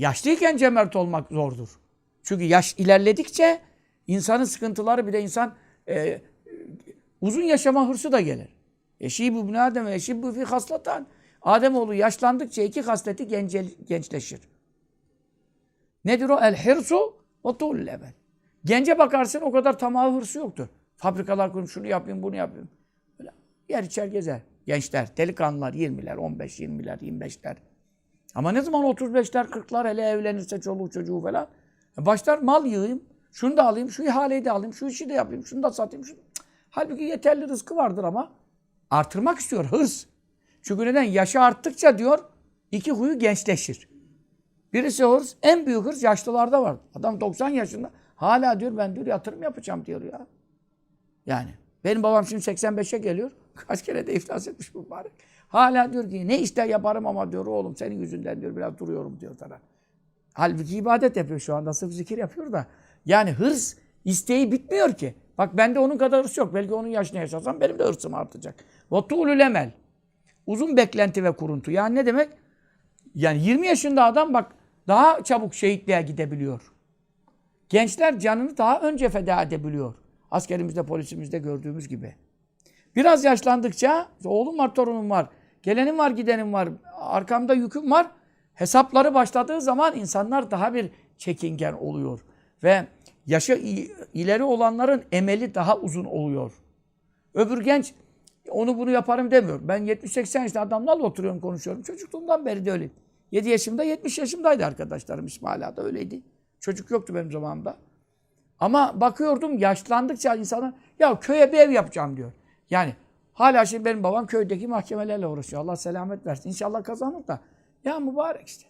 Yaşlıyken cömert olmak zordur. Çünkü yaş ilerledikçe insanın sıkıntıları bir de insan e, uzun yaşama hırsı da gelir. Eşibu bin Adem ve eşibu fi haslatan. Ademoğlu yaşlandıkça iki hasleti gence, gençleşir. Nedir o? El hirsu ve tuğlul emel. Gence bakarsın o kadar tamahı hırsı yoktur. Fabrikalar kurmuş şunu yapayım bunu yapayım. Böyle yer içer gezer. Gençler, delikanlılar 20'ler, 15, 20'ler, 25'ler. Ama ne zaman 35'ler, 40'lar hele evlenirse çoluğu çocuğu falan. Başlar mal yığayım. Şunu da alayım, şu ihaleyi de alayım, şu işi de yapayım, şunu da satayım. Şunu... Halbuki yeterli rızkı vardır ama artırmak istiyor hırs. Çünkü neden? Yaşı arttıkça diyor iki huyu gençleşir. Birisi hırs, en büyük hırs yaşlılarda var. Adam 90 yaşında hala diyor ben diyor yatırım yapacağım diyor ya. Yani benim babam şimdi 85'e geliyor. Kaç kere de iflas etmiş mübarek. Hala diyor ki ne işler yaparım ama diyor oğlum senin yüzünden diyor biraz duruyorum diyor falan. Halbuki ibadet yapıyor şu anda sırf zikir yapıyor da. Yani hırs isteği bitmiyor ki. Bak bende onun kadar hırs yok. Belki onun yaşına yaşasam benim de hırsım artacak. Vatulul emel. Uzun beklenti ve kuruntu. Yani ne demek? Yani 20 yaşında adam bak daha çabuk şehitliğe gidebiliyor. Gençler canını daha önce feda edebiliyor. Askerimizde, polisimizde gördüğümüz gibi. Biraz yaşlandıkça, oğlum var, torunum var gelenim var, gidenim var, arkamda yüküm var. Hesapları başladığı zaman insanlar daha bir çekingen oluyor. Ve yaşı ileri olanların emeli daha uzun oluyor. Öbür genç onu bunu yaparım demiyor. Ben 70-80 yaşında adamlarla oturuyorum konuşuyorum. Çocukluğumdan beri de öyleyim. 7 yaşımda 70 yaşımdaydı arkadaşlarım. İsmaila'da da öyleydi. Çocuk yoktu benim zamanımda. Ama bakıyordum yaşlandıkça insana ya köye bir ev yapacağım diyor. Yani hala şimdi benim babam köydeki mahkemelerle uğraşıyor. Allah selamet versin. İnşallah kazanır da. Ya mübarek işte.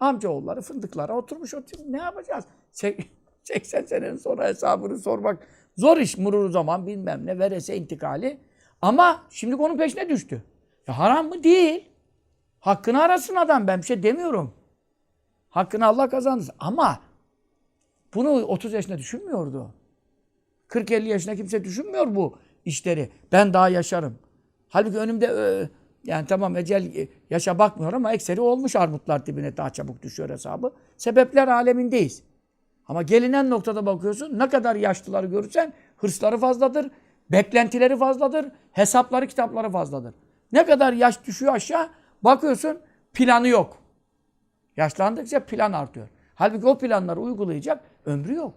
Amcaoğulları fındıklara oturmuş oturuyor. Ne yapacağız? Sek- 80 senenin sonra hesabını sormak zor iş. Murur zaman bilmem ne verese intikali. Ama şimdi onun peşine düştü. Ya haram mı? Değil. Hakkını arasın adam. Ben bir şey demiyorum. Hakkını Allah kazandırsın. Ama bunu 30 yaşında düşünmüyordu. 40-50 yaşında kimse düşünmüyor bu işleri. Ben daha yaşarım. Halbuki önümde e, yani tamam ecel e, yaşa bakmıyor ama ekseri olmuş armutlar dibine daha çabuk düşüyor hesabı. Sebepler alemindeyiz. Ama gelinen noktada bakıyorsun ne kadar yaşlıları görürsen hırsları fazladır, beklentileri fazladır, hesapları, kitapları fazladır. Ne kadar yaş düşüyor aşağı bakıyorsun planı yok. Yaşlandıkça plan artıyor. Halbuki o planları uygulayacak ömrü yok.